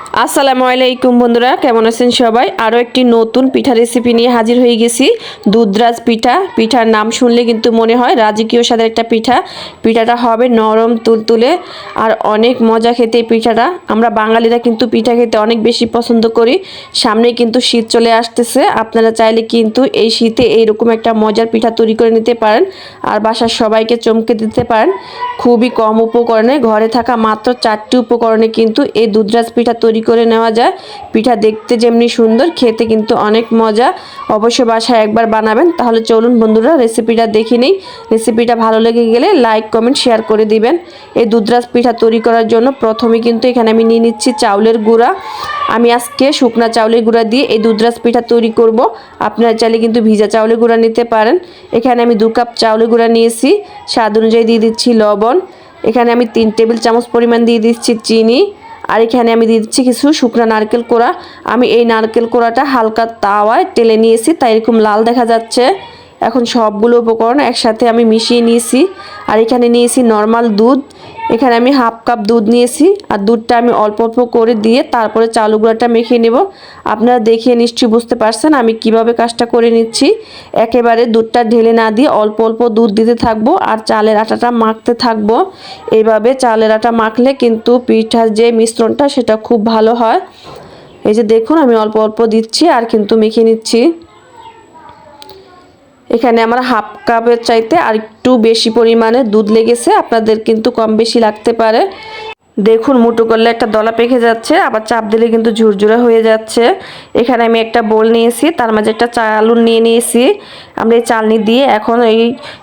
আসসালামু আলাইকুম বন্ধুরা, কেমন আছেন সবাই? আরও একটি নতুন পিঠা রেসিপি নিয়ে হাজির হয়ে গেছি। দুধরাজ পিঠা। পিঠার নাম শুনলে কিন্তু মনে হয় রাজকীয় স্বাদের একটা পিঠা। পিঠাটা হবে নরম, তুলতুলে আর অনেক মজা খেতে পিঠাটা। আমরা বাঙালিরা কিন্তু পিঠা খেতে অনেক বেশি পছন্দ করি। সামনে কিন্তু শীত চলে আসতেছে। আপনারা চাইলে কিন্তু এই শীতে এইরকম একটা মজার পিঠা তৈরি করে নিতে পারেন আর বাসার সবাইকে চমকে দিতে পারেন। খুবই কম উপকরণে, ঘরে থাকা মাত্র চারটি উপকরণে কিন্তু এই দুধরাজ পিঠা তৈরি করে নেওয়া যায়। পিঠা দেখতে যেমনি সুন্দর, খেতে কিন্তু অনেক মজা। অবশ্যই বাসায় একবার বানাবেন, তাহলে চলুন বন্ধুরা রেসিপিটা দেখে নিই। রেসিপিটা ভালো লেগে গেলে লাইক, কমেন্ট, শেয়ার করে দিবেন। এই দুধরাজ পিঠা তৈরি করার জন্য প্রথমে কিন্তু এখানে আমি নিয়ে নিচ্ছি চাউলের গুঁড়া। আমি আজকে শুকনা চাউলের গুঁড়া দিয়ে এই দুধরাজ পিঠা তৈরি করব। আপনারা চাইলে কিন্তু ভিজা চাউলের গুঁড়া নিতে পারেন। এখানে আমি দু কাপ চাউলের গুঁড়া নিয়েছি। স্বাদ অনুযায়ী দিয়ে দিচ্ছি লবণ। এখানে আমি তিন টেবিল চামচ পরিমাণ দিয়ে দিচ্ছি চিনি। আর এখানে আমি দিয়ে দিচ্ছি কিছু শুকনো নারকেল কোড়া। আমি এই নারকেল কোড়াটা হালকা তাওয়ায় টেলে নিয়েছি, তাই এরকম লাল দেখা যাচ্ছে। এখন সবগুলো উপকরণ একসাথে আমি মিশিয়ে নিয়েছি। আর এখানে নিয়েছি নর্মাল দুধ এখানে আমি হাফ কাপ দুধ নিয়েছি, আর দুধটা আমি অল্প অল্প করে দিয়ে তারপরে চালু গুঁড়াটা মেখে নেব। আপনারা দেখে নিশ্চয়ই বুঝতে পারছেন আমি কীভাবে কাজটা করে নিচ্ছি। একেবারে দুধটা ঢেলে না দিয়ে অল্প অল্প দুধ দিতে থাকব, আর চালের আটাটা মাখতে থাকব। এইভাবে চালের আটা মাখলে কিন্তু পিঠার যে মিশ্রণটা সেটা খুব ভালো হয়। এই যে দেখুন আমি অল্প অল্প দিচ্ছি, আর কিন্তু মেখে নিচ্ছি। এখানে আমার হাফ কাপের চাইতে আর একটু বেশি পরিমাণে দুধ লেগেছে। আপনাদের কিন্তু কম বেশি লাগতে পারে। দেখুন, মুটো করলে একটা দলা পেকে যাচ্ছে, আবার চাপ দিলে কিন্তু ঝুরঝুরে হয়ে যাচ্ছে। এখানে আমি একটা বোল নিয়েছি, তার মাঝে একটা চালুন নিয়ে নিয়েছি। আমরা এই চালনি দিয়ে এখন এই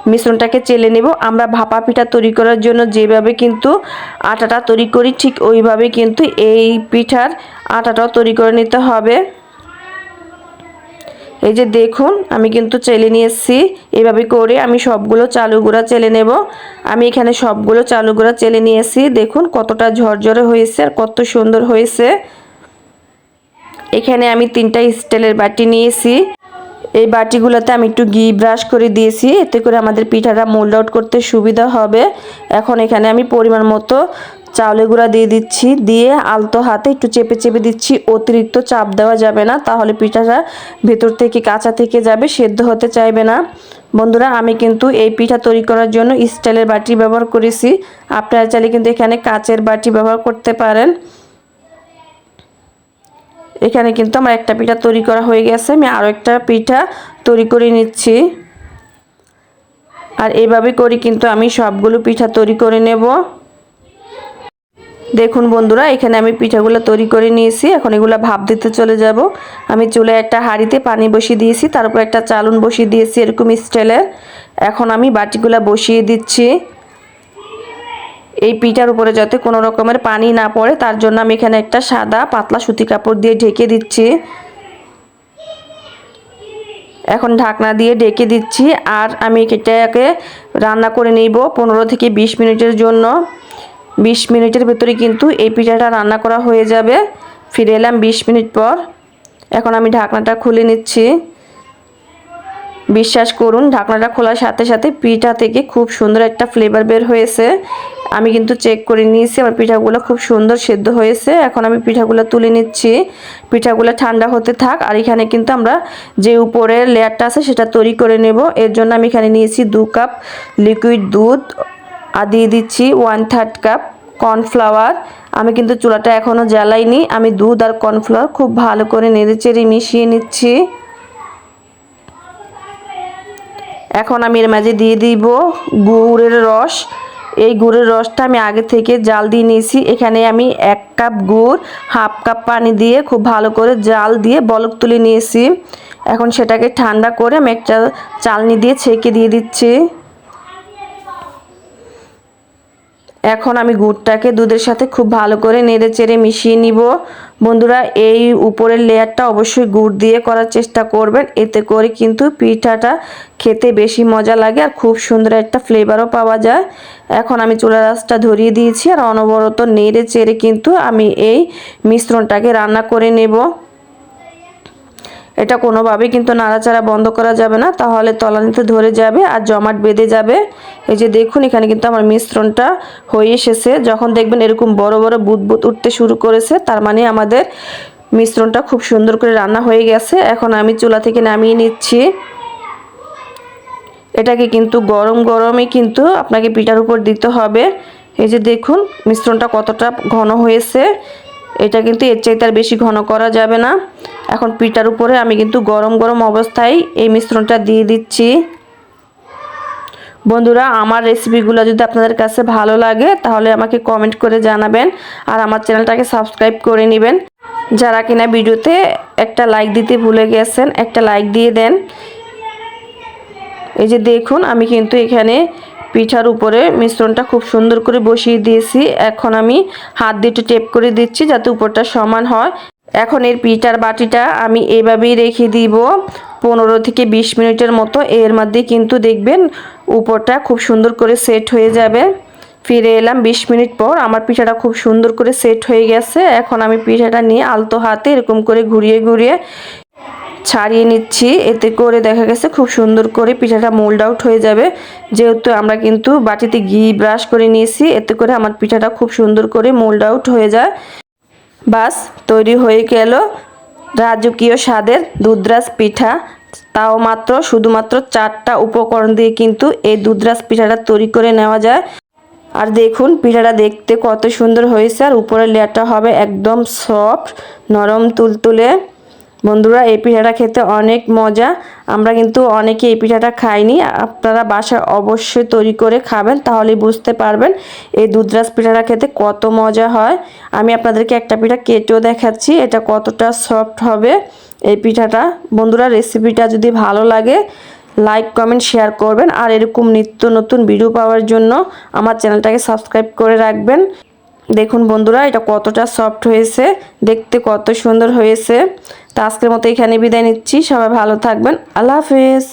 মিশ্রণটাকে চেলে নেব। আমরা ভাপা পিঠা তৈরি করার জন্য যেভাবে কিন্তু আটাটা তৈরি করি, ঠিক ওইভাবে কিন্তু এই পিঠার আটাটাও তৈরি করে নিতে হবে। এই যে দেখুন, আমি কিন্তু চেলে নিয়ে এসেছি। এভাবে করে আমি সবগুলো চালু গুঁড়া চেলে নেব। আমি এখানে সবগুলো চালু গুঁড়া চেলে নিয়ে এসেছি। দেখুন কতটা ঝরঝরে হয়েছে আর কত সুন্দর হয়েছে। এখানে আমি তিনটা স্টিলের বাটি নিয়েছি এই বাটিগুলোতে আমি একটু ঘি ব্রাশ করে দিয়েছি। এতে করে আমাদের পিঠাটা মোল্ড আউট করতে সুবিধা হবে। এখন এখানে আমি পরিমাণ মতো চাউলের গুঁড়া দিয়ে দিচ্ছি, দিয়ে আলতো হাতে একটু চেপে চেপে দিচ্ছি। অতিরিক্ত চাপ দেওয়া যাবে না, তাহলে পিঠাটা ভেতর থেকে কাঁচা থেকে যাবে, সেদ্ধ হতে চাইবে না। বন্ধুরা, আমি কিন্তু এই পিঠা তৈরি করার জন্য স্টাইলের বাটি ব্যবহার করেছি। আপনারা চাইলে কিন্তু এখানে কাচের বাটি ব্যবহার করতে পারেন। এখানে কিন্তু আমার একটা পিঠা তৈরি করা হয়ে গেছে, আমি আরও একটা পিঠা তৈরি করে নিচ্ছি। আর এভাবে করি কিন্তু আমি সবগুলো পিঠা তৈরি করে নেব। দেখুন বন্ধুরা, এখানে আমি পিঠাগুলো তৈরি করে নিয়েছি। এখন এগুলো ভাপ দিতে চলে যাব। আমি চুলে একটা হাঁড়িতে পানি বসিয়ে দিয়েছি তার তারপর একটা চালুন বসিয়ে দিয়েছি এরকম স্টাইলের এখন আমি বাটিগুলো বসিয়ে দিচ্ছি। এই পিঠার উপরে যাতে কোনো রকমের পানি না পড়ে, তার জন্য আমি এখানে একটা সাদা পাতলা সুতি কাপড় দিয়ে ঢেকে দিচ্ছি। এখন ঢাকনা দিয়ে ঢেকে দিচ্ছি, আর আমি এটাকে রান্না করে নিব পনেরো থেকে বিশ মিনিটের জন্য। বিশ মিনিটের ভেতরে কিন্তু এই পিঠাটা রান্না করা হয়ে যাবে। ফিরে এলাম বিশ মিনিট পর। এখন আমি ঢাকনাটা খুলে নিচ্ছি। বিশ্বাস করুন, ঢাকনাটা খোলার সাথে সাথে পিঠা থেকে খুব সুন্দর একটা ফ্লেভার বের হয়েছে। আমি কিন্তু চেক করে নিয়েছি, আমার পিঠাগুলো খুব সুন্দর সেদ্ধ হয়েছে। এখন আমি পিঠাগুলো তুলে নিচ্ছি। পিঠাগুলো ঠান্ডা হতে থাক, আর এখানে কিন্তু আমরা যে উপরের লেয়ারটা আছে সেটা তৈরি করে নেব। এর জন্য আমি এখানে নিয়েছি দু কাপ লিকুইড দুধ আর দিয়ে দিচ্ছি ওয়ান থার্ড কাপ কর্নফ্লাওয়ার আমি কিন্তু চুলাটা এখনও জ্বালাইনি। আমি দুধ আর কর্নফ্লাওয়ার খুব ভালো করে নেড়ে চেড়ে মিশিয়ে নিচ্ছি। এখন আমি এর মাঝে দিয়ে দিব গুড়ের রস। এই গুড়ের রসটা আমি আগে থেকে জাল দিয়ে নিয়েছি। এখানে আমি এক কাপ গুড়, হাফ কাপ পানি দিয়ে খুব ভালো করে জাল দিয়ে বলক তুলে নিয়েছি। এখন সেটাকে ঠান্ডা করে আমি একটা চালনি দিয়ে ছেঁকে দিয়ে দিচ্ছি। এখন আমি গুড়টাকে দুধের সাথে খুব ভালো করে নেড়ে চেড়ে মিশিয়ে নিব। বন্ধুরা, এই উপরের লেয়ারটা অবশ্যই গুড় দিয়ে করার চেষ্টা করবেন। এতে করে কিন্তু পিঠাটা খেতে বেশি মজা লাগে আর খুব সুন্দর একটা ফ্লেভারও পাওয়া যায়। এখন আমি চুলা রাসটা ধরিয়ে দিয়েছি আর অনবরত নেড়ে চেড়ে কিন্তু আমি এই মিশ্রণটাকে রান্না করে নেব। এটা কোনোভাবেই কিন্তু নাড়াচাড়া বন্ধ করা যাবে না। তাহলে তলানিতে ধরে যাবে আর জমাট বেঁধে যাবে। এই যে দেখুন, এখানে কিন্তু আমার মিশ্রণটা হয়ে এসেছে। যখন দেখবেন এরকম বড় বড় বুদবুদ উঠতে শুরু করেছে, তার মানে আমাদের মিশ্রণটা খুব সুন্দর করে রান্না হয়ে গেছে। এখন আমি চুলা থেকে নামিয়ে নিচ্ছি। এটাকে কিন্তু গরম গরমে কিন্তু আপনাকে পিঠার উপর দিতে হবে। এই যে দেখুন, মিশ্রণটা কতটা ঘন হয়েছে। এটা কিন্তু এর চাইতে আর বেশি ঘন করা যাবে না। এখন পিঠার উপরে আমি কিন্তু গরম গরম অবস্থায় এই মিশ্রণটা দিয়ে দিচ্ছি। বন্ধুরা, আমার রেসিপিগুলো যদি আপনাদের কাছে ভালো লাগে, তাহলে আমাকে কমেন্ট করে জানাবেন আর আমার চ্যানেলটাকে সাবস্ক্রাইব করে নেবেন। যারা কিনা ভিডিওতে একটা লাইক দিতে ভুলে গেছেন, একটা লাইক দিয়ে দেন। এই যে দেখুন, আমি কিন্তু এখানে পিঠার উপরে মিশ্রণটা খুব সুন্দর করে বসিয়ে দিয়েছি। এখন আমি হাত দিয়ে টেপ করে দিচ্ছি যাতে উপরটা সমান হয়। এখন এর পিঠার বাটিটা আমি এভাবেই রেখে দিব। পনেরো থেকে বিশ মিনিটের মতো এর মধ্যে কিন্তু দেখবেন উপরটা খুব সুন্দর করে সেট হয়ে যাবে। ফিরে এলাম বিশ মিনিট পর, আমার পিঠাটা খুব সুন্দর করে সেট হয়ে গেছে। এখন আমি পিঠাটা নিয়ে আলতো হাতে এরকম করে ঘুরিয়ে ঘুরিয়ে ছাড়িয়ে নিচ্ছি। এতে করে দেখা গেছে খুব সুন্দর করে পিঠাটা মোল্ড আউট হয়ে যাবে। যেহেতু আমরা কিন্তু বাটিতে ঘি ব্রাশ করে নিয়েছি, এতে করে আমার পিঠাটা খুব সুন্দর করে মোল্ড আউট হয়ে যায়। বাস তৈরি হয়ে গেল। রাজকীয় স্বাদের দুধরাজ পিঠা। তাও মাত্র শুধুমাত্র চারটা উপকরণ দিয়ে কিন্তু এই দুধরাজ পিঠাটা তৈরি করে নেওয়া যায়। আর দেখুন, পিঠাটা দেখতে কত সুন্দর হয়েছে। আর উপরের লেয়ারটা হবে একদম সফট, নরম, তুলতুলে। বন্ধুরা, এই পিঠাটা খেতে অনেক মজা। আমরা কিন্তু অনেকে এই পিঠাটা খাইনি। আপনারা বাসায় অবশ্যই তৈরি করে খাবেন তাহলে বুঝতে পারবেন এই দুধরাজ পিঠাটা খেতে কত মজা হয়। আমি আপনাদেরকে একটা পিঠা কেটেও দেখাচ্ছি, এটা কতটা সফট হবে এই পিঠাটা। বন্ধুরা রেসিপিটা যদি ভালো লাগে লাইক কমেন্ট শেয়ার করবেন। আর এরকম নিত্য নতুন ভিডিও পাওয়ার জন্য আমার চ্যানেলটাকে সাবস্ক্রাইব করে রাখবেন। দেখুন বন্ধুরা, এটা কতটা সফট হয়েছে, দেখতে কত সুন্দর হয়েছে। তো আজকের মতো এখানে বিদায় নিচ্ছি, সবাই ভালো থাকবেন, আল্লাহ হাফেজ।